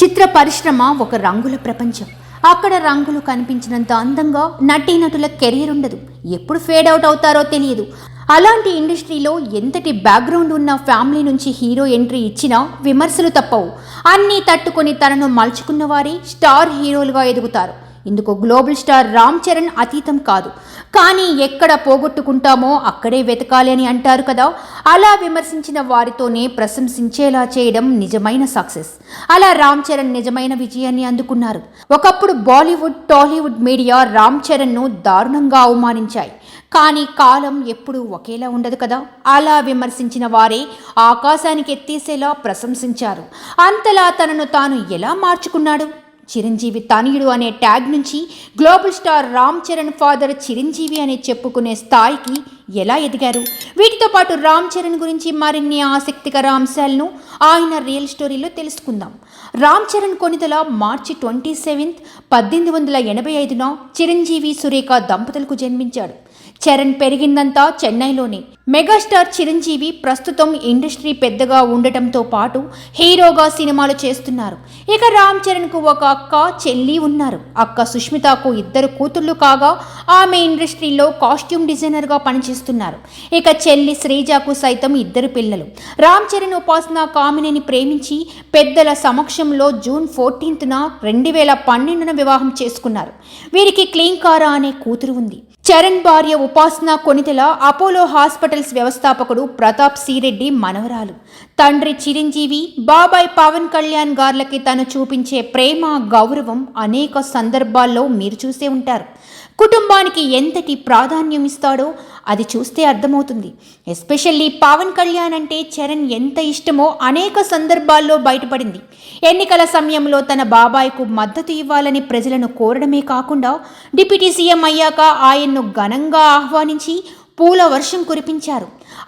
చిత్ర పరిశ్రమ ఒక రంగుల ప్రపంచం. అక్కడ రంగులు కనిపించినంత అందంగా నటీనటుల కెరీర్ ఉండదు. ఎప్పుడు ఫేడ్ అవుట్ అవుతారో తెలియదు. అలాంటి ఇండస్ట్రీలో ఎంతటి బ్యాక్గ్రౌండ్ ఉన్న ఫ్యామిలీ నుంచి హీరో ఎంట్రీ ఇచ్చినా విమర్శలు తప్పవు. అన్నీ తట్టుకొని తనను మలుచుకున్న వారే స్టార్ హీరోలుగా ఎదుగుతారు. ఇందుకు గ్లోబల్ స్టార్ రామ్ చరణ్ అతీతం కాదు. కానీ ఎక్కడ పోగొట్టుకుంటామో అక్కడే వెతకాలి అని అంటారు కదా. అలా విమర్శించిన వారితోనే ప్రశంసించేలా చేయడం నిజమైన సక్సెస్. అలా రామ్ చరణ్ నిజమైన విజయాన్ని అందుకున్నారు. ఒకప్పుడు బాలీవుడ్ టాలీవుడ్ మీడియా రామ్ చరణ్ను దారుణంగా అవమానించాయి. కానీ కాలం ఎప్పుడూ ఒకేలా ఉండదు కదా. అలా విమర్శించిన వారే ఆకాశానికి ఎత్తేసేలా ప్రశంసించారు. అంతలా తనను తాను ఎలా మార్చుకున్నాడు? చిరంజీవి తనయుడు అనే ట్యాగ్ నుంచి global star Ram Charan father Chiranjeevi అనే చెప్పుకునే స్థాయికి ఎలా ఎదిగారు? వీటితో పాటు రామ్ చరణ్ గురించి మరిన్ని ఆసక్తికర అంశాలను ఆయన రియల్ స్టోరీలో తెలుసుకుందాం. Ram Charan Konidela March twenty seventh పద్దెనిమిది వందల ఎనభై ఐదున చిరంజీవి సురేఖ దంపతులకు జన్మించాడు. చరణ్ పెరిగిందంతా చెన్నైలోనే. మెగాస్టార్ చిరంజీవి ప్రస్తుతం ఇండస్ట్రీ పెద్దగా ఉండటంతో పాటు హీరోగా సినిమాలు చేస్తున్నారు. ఇక రామ్ చరణ్కు ఒక అక్క చెల్లి ఉన్నారు. అక్క సుష్మితకు ఇద్దరు కూతుళ్ళు కాగా ఆమె ఇండస్ట్రీలో కాస్ట్యూమ్ డిజైనర్గా పనిచేస్తున్నారు. ఇక చెల్లి శ్రీజాకు సైతం ఇద్దరు పిల్లలు. రామ్ చరణ్ ఉపాసన కామినిని ప్రేమించి పెద్దల సమక్షంలో జూన్ ఫోర్టీన్త్న రెండు వేల పన్నెండున వివాహం చేసుకున్నారు. వీరికి క్లీంకారా అనే కూతురు ఉంది. చరణ్ భార్య ఉపాసన కొనితెల అపోలో హాస్పిటల్ హాస్పిటల్స్ వ్యవస్థాపకుడు ప్రతాప్ సిరెడ్డి మనవరాలు. తండ్రి చిరంజీవి బాబాయ్ పవన్ కళ్యాణ్ గార్లకి తను చూపించే ప్రేమ గౌరవం అనేక సందర్భాల్లో మీరు చూసే ఉంటారు. కుటుంబానికి ఎంతటి ప్రాధాన్యం ఇస్తాడో అది చూస్తే అర్థమవుతుంది. ఎస్పెషల్లీ పవన్ కళ్యాణ్ అంటే చరణ్ ఎంత ఇష్టమో అనేక సందర్భాల్లో బయటపడింది. ఎన్నికల సమయంలో తన బాబాయ్కు మద్దతు ఇవ్వాలని ప్రజలను కోరడమే కాకుండా డిప్యూటీ సీఎం అయ్యాక ఆయన్ను ఘనంగా ఆహ్వానించి పూల వర్షం కురిపించారు.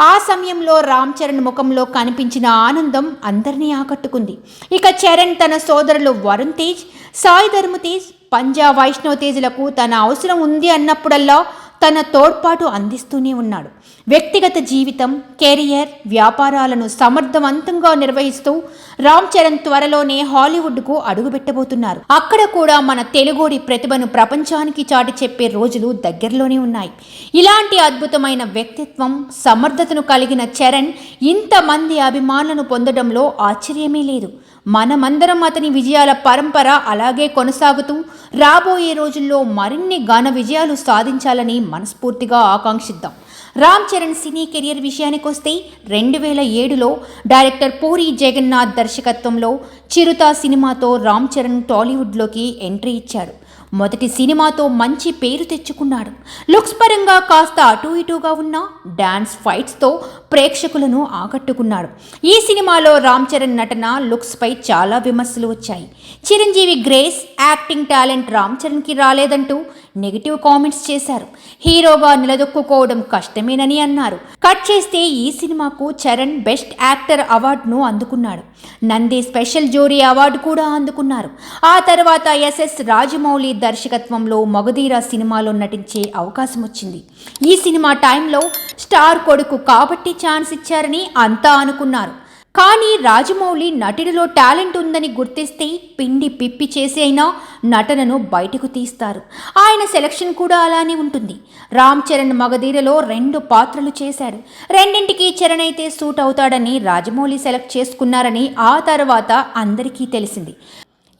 ఆ సమయంలో రామ్ చరణ్ ముఖంలో కనిపించిన ఆనందం అందరినీ ఆకట్టుకుంది. ఇక చరణ్ తన సోదరులు వరుణ్ తేజ్ సాయి ధర్మ తేజ్ పంజా వైష్ణవ్ తేజ్లకు తన అవసరం ఉంది అన్నప్పుడల్లా తన తోడ్పాటు అందిస్తూనే ఉన్నాడు. వ్యక్తిగత జీవితం కెరియర్ వ్యాపారాలను సమర్థవంతంగా నిర్వహిస్తూ రామ్ చరణ్ త్వరలోనే హాలీవుడ్కు అడుగుపెట్టబోతున్నారు. అక్కడ కూడా మన తెలుగోడి ప్రతిభను ప్రపంచానికి చాటి చెప్పే రోజులు దగ్గరలోనే ఉన్నాయి. ఇలాంటి అద్భుతమైన వ్యక్తిత్వం సమర్థతను కలిగిన చరణ్ ఇంతమంది అభిమానులను పొందడంలో ఆశ్చర్యమే లేదు. మనమందరం అతని విజయాల పరంపర అలాగే కొనసాగుతూ రాబోయే రోజుల్లో మరిన్ని ఘన విజయాలు సాధించాలని మనస్ఫూర్తిగా ఆకాంక్షిద్దాం. రామ్ చరణ్ సినీ కెరియర్ విషయానికి వస్తే రెండు వేల ఏడులో డైరెక్టర్ పూరి జగన్నాథ్ దర్శకత్వంలో చిరుత సినిమాతో రామ్ చరణ్ టాలీవుడ్లోకి ఎంట్రీ ఇచ్చాడు. మొదటి సినిమాతో మంచి పేరు తెచ్చుకున్నాడు. లుక్స్ పరంగా కాస్త అటు ఇటుగా ఉన్న డాన్స్ ఫైట్స్తో ప్రేక్షకులను ఆకట్టుకున్నాడు. ఈ సినిమాలో రామ్ చరణ్ నటన లుక్స్పై చాలా విమర్శలు వచ్చాయి. Chiranjeevi grace acting talent Ram చరణ్కి రాలేదంటూ నెగిటివ్ కామెంట్స్ చేశారు. హీరోగా నిలదొక్కుకోవడం కష్టమేనని అన్నారు. కట్ చేస్తే ఈ సినిమాకు చరణ్ బెస్ట్ యాక్టర్ అవార్డును అందుకున్నాడు. నంది స్పెషల్ జోరీ అవార్డు కూడా అందుకున్నారు. ఆ తర్వాత ఎస్ఎస్ రాజమౌళి దర్శకత్వంలో మగధీర సినిమాలో నటించే అవకాశం వచ్చింది. ఈ సినిమా టైంలో స్టార్ కొడుకు కాబట్టి ఛాన్స్ ఇచ్చారని అంతా అనుకున్నారు. కానీ రాజమౌళి నటుడిలో టాలెంట్ ఉందని గుర్తిస్తే పిండి పిప్పి చేసి అయినా నటనను బయటకు తీస్తారు. ఆయన సెలక్షన్ కూడా అలానే ఉంటుంది. రామ్ చరణ్ మగధీరలో రెండు పాత్రలు చేశాడు రెండింటికి చరణ్ అయితే సూట్ అవుతాడని రాజమౌళి సెలెక్ట్ చేసుకున్నారని ఆ తర్వాత అందరికీ తెలిసింది.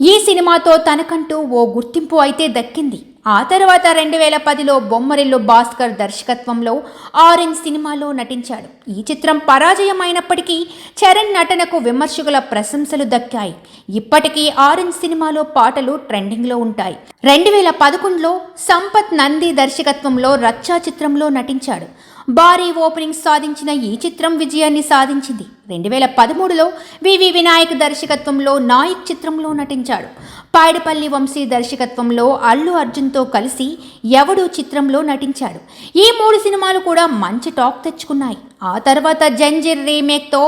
ఈ సినిమాతో తనకంటూ ఓ గుర్తింపు అయితే దక్కింది. ఆ తర్వాత రెండు వేల పదిలో బొమ్మరిల్లు భాస్కర్ దర్శకత్వంలో ఆరెంజ్ సినిమాలో నటించాడు. ఈ చిత్రం పరాజయమైనప్పటికీ చరణ్ నటనకు విమర్శకుల ప్రశంసలు దక్కాయి. ఇప్పటికీ ఆరెంజ్ సినిమాలో పాటలు ట్రెండింగ్లో ఉంటాయి. రెండు వేల పదకొండులో సంపత్ నంది దర్శకత్వంలో రచ్చా చిత్రంలో నటించాడు. భారీ ఓపెనింగ్ సాధించిన ఈ చిత్రం విజయాన్ని సాధించింది. రెండు వేల పదమూడులో వివి వినాయక్ దర్శకత్వంలో నాయక్ చిత్రంలో నటించాడు. పాయడపల్లి వంశీ దర్శకత్వంలో అల్లు అర్జున్తో కలిసి ఎవడు చిత్రంలో నటించాడు. ఈ మూడు సినిమాలు కూడా మంచి టాక్ తెచ్చుకున్నాయి. ఆ తర్వాత జంజీర్ రీమేక్తో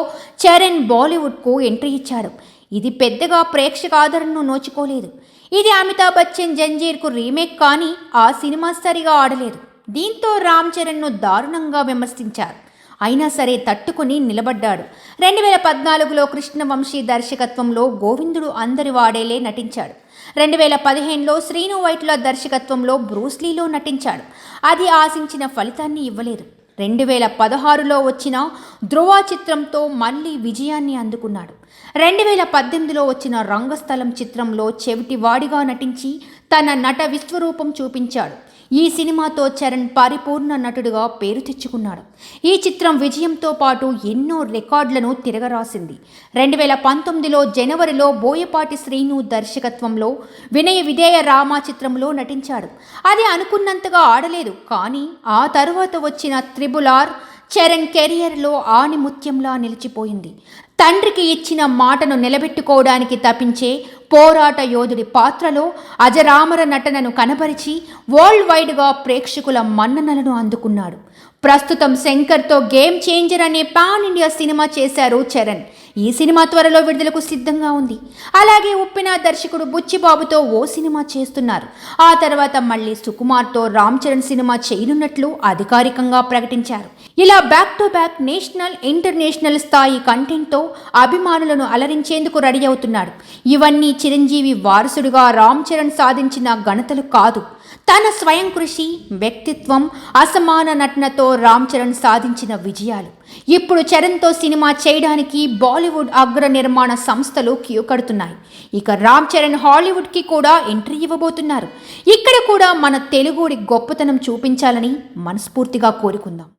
చరణ్ బాలీవుడ్కు ఎంట్రీ ఇచ్చాడు. ఇది పెద్దగా ప్రేక్షక ఆదరణను నోచుకోలేదు. ఇది అమితాబ్ బచ్చన్ జంజీర్కు రీమేక్ కానీ ఆ సినిమా సరిగా ఆడలేదు. దీంతో రామ్ చరణ్ను దారుణంగా విమర్శించారు. అయినా సరే తట్టుకుని నిలబడ్డాడు. రెండు వేల పద్నాలుగులో కృష్ణవంశీ దర్శకత్వంలో గోవిందుడు అందరి వాడేలే నటించాడు. రెండు వేల పదిహేనులో శ్రీను వైట్ల దర్శకత్వంలో బ్రూస్లీలో నటించాడు. అది ఆశించిన ఫలితాన్ని ఇవ్వలేదు. రెండు వేల పదహారులో వచ్చిన ధ్రువ చిత్రంతో మళ్ళీ విజయాన్ని అందుకున్నాడు. రెండు వేల పద్దెనిమిదిలో వచ్చిన రంగస్థలం చిత్రంలో చెవిటివాడిగా నటించి తన నట విశ్వరూపం చూపించాడు. ఈ సినిమాతో చరణ్ పరిపూర్ణ నటుడుగా పేరు తెచ్చుకున్నాడు. ఈ చిత్రం విజయంతో పాటు ఎన్నో రికార్డులను తిరగరాసింది. రెండు వేల పంతొమ్మిదిలో జనవరిలో బోయపాటి శ్రీను దర్శకత్వంలో వినయ విధేయ రామ చిత్రంలో నటించాడు. అది అనుకున్నంతగా ఆడలేదు కానీ ఆ తరువాత వచ్చిన త్రిబుల్ ఆర్ చరణ్ కెరియర్లో ఆణిముత్యంలా నిలిచిపోయింది. తండ్రికి ఇచ్చిన మాటను నిలబెట్టుకోవడానికి తప్పించే పోరాట యోధుడి పాత్రలో అజరామర నటనను కనబరిచి వరల్డ్ వైడ్గా ప్రేక్షకుల మన్ననలను అందుకున్నాడు. ప్రస్తుతం శంకర్తో గేమ్ చేంజర్ అనే పాన్ ఇండియా సినిమా చేశారు చరణ్. ఈ సినిమా త్వరలో విడుదలకు సిద్ధంగా ఉంది. అలాగే ఉప్పిన దర్శకుడు బుచ్చిబాబుతో ఓ సినిమా చేస్తున్నారు. ఆ తర్వాత మళ్ళీ సుకుమార్తో రామ్ చరణ్ సినిమా చేయనున్నట్లు అధికారికంగా ప్రకటించారు. ఇలా back to back national international స్థాయి కంటెంట్తో అభిమానులను అలరించేందుకు రెడీ అవుతున్నాడు ఇవన్నీ చిరంజీవి వారసుడుగా రామ్ చరణ్ సాధించిన ఘనతలు కాదు. తన స్వయం కృషి వ్యక్తిత్వం అసమాన నటనతో రామ్ చరణ్ సాధించిన విజయాలు. ఇప్పుడు చరణ్తో సినిమా చేయడానికి బాలీవుడ్ అగ్ర నిర్మాణ సంస్థలు క్యూ కడుతున్నాయి. ఇక రామ్ చరణ్ హాలీవుడ్కి కూడా ఎంట్రీ ఇవ్వబోతున్నారు. ఇక్కడ కూడా మన తెలుగుడి గొప్పతనం చూపించాలని మనస్ఫూర్తిగా కోరుకుందాం.